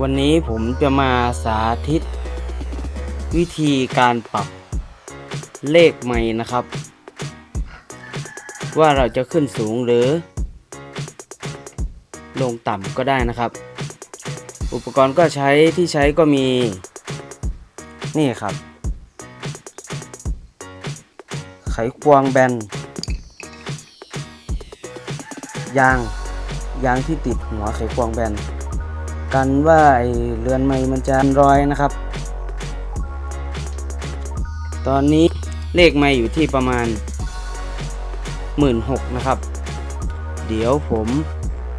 วันนี้ผมจะมาสาธิต วิธีการปรับเลขไม้นะครับ ว่าเราจะขึ้นสูงหรือ ลงต่ำก็ได้นะครับ อุปกรณ์ก็ใช้ที่ใช้ก็มี นี่ครับ ไขควงแบน ยาง ยางที่ติดหัวไขควงแบน กันว่าไอเรือนไม้มันจะรอยนะครับ ตอนนี้เลขไม้อยู่ที่ประมาณ 16,000นะครับ เดี๋ยวผม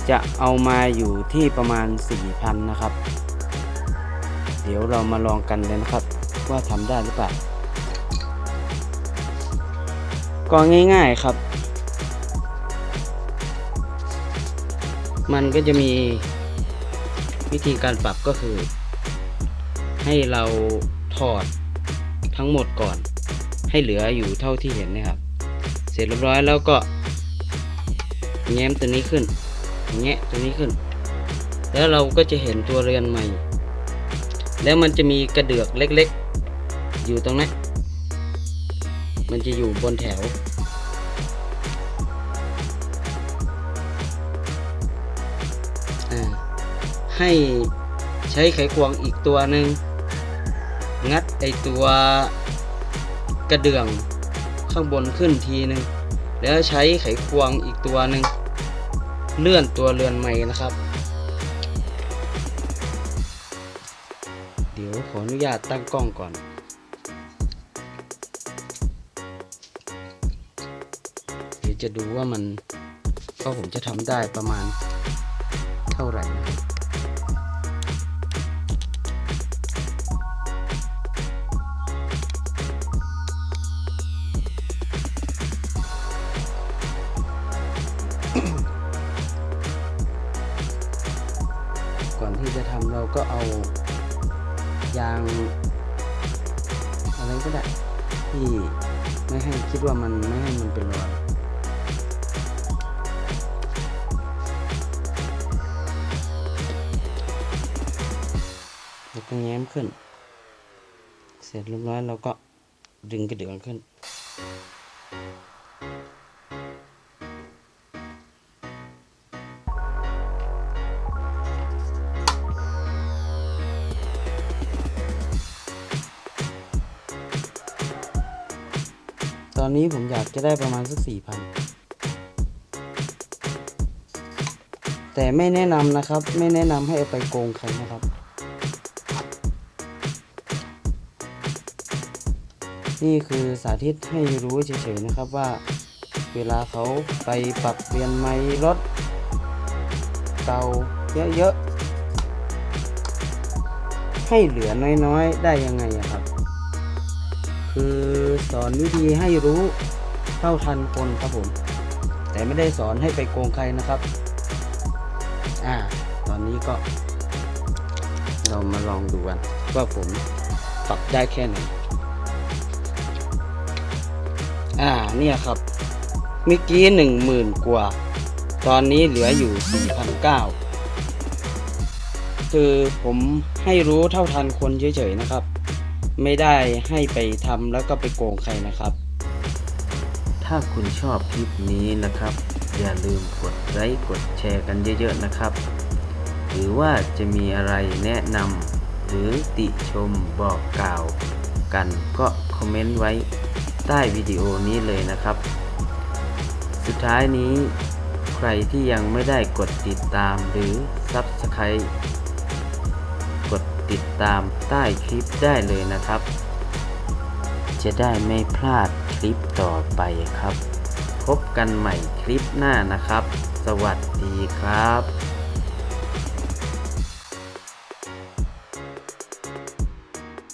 จะเอามาอยู่ที่ประมาณ 4,000 นะครับ เดี๋ยวเรามาลองกันเลยนะครับ ว่าทำได้หรือเปล่า ก็ง่ายๆครับ มันก็จะมีวิธีการปรับก็คือ ให้เราถอดทั้งหมดก่อน ให้เหลืออยู่เท่าที่เห็นนะครับ เสร็จเรียบร้อยแล้วก็แง้มตัวนี้ขึ้นแงะตัวนี้ขึ้น แล้วเราก็จะเห็นตัวเรือนใหม่ แล้วมันจะมีกระเดือกเล็กๆ อยู่ตรงนั้น มันจะอยู่บนแถว ให้ใช้ไขควงอีกตัวหนึ่ง งัดไอตัวกระเดื่องข้างบนขึ้นทีหนึ่งแล้วใช้ไขควงอีกตัวหนึ่งเลื่อนตัวเรือนใหม่นะครับ เดี๋ยวขออนุญาตตั้งกล้องก่อน จะดูว่ามันว่าผมจะทำได้ประมาณเท่าไหร่นะครับก่อนที่จะทำเราก็เอายางอะไรก็ได้ที่ไม่ให้คิดว่ามันไม่ให้มันเป็นรอย แล้วก็แง้มขึ้น เสร็จเรียบร้อยเราก็ดึงกระเดื่องขึ้น ตอนนี้ผมอยากจะได้ประมาณสักสี่พันแต่ไม่แนะนำนะครับ ไม่แนะนำให้เอาไปโกงใครนะครับ นี่คือสาธิตให้รู้เฉยๆนะครับว่า เวลาเขาไปปรับเปลี่ยนไม้รถเก่าเยอะๆ ให้เหลือน้อยๆ ได้ยังไงครับ คือสอนวิธีให้รู้เท่าทันคนครับผม แต่ไม่ได้สอนให้ไปโกงใครนะครับ อ่า ตอนนี้ก็ เรามาลองดูกันว่าผมปรับได้แค่ไหน อ่าเนี่ยครับเมื่อกี้หนึ่งหมื่นกว่า ตอนนี้เหลืออยู่สี่พันเก้าคือผมให้รู้เท่าทันคนเฉยๆนะครับ ไม่ได้ให้ไปทำแล้วก็ไปโกงใครนะครับ ถ้าคุณชอบคลิปนี้นะครับ อย่าลืมกดไลค์กดแชร์กันเยอะๆนะครับ หรือว่าจะมีอะไรแนะนำหรือติชมบอกกล่าวกันก็คอมเมนต์ไว้ ใต้วิดีโอนี้เลยนะครับ สุดท้ายนี้ใครที่ยังไม่ได้กดติดตามหรือ Subscribe กดติดตามใต้คลิปได้เลยนะครับ จะได้ไม่พลาดคลิปต่อไปครับ พบกันใหม่คลิปหน้านะครับ สวัสดีครับ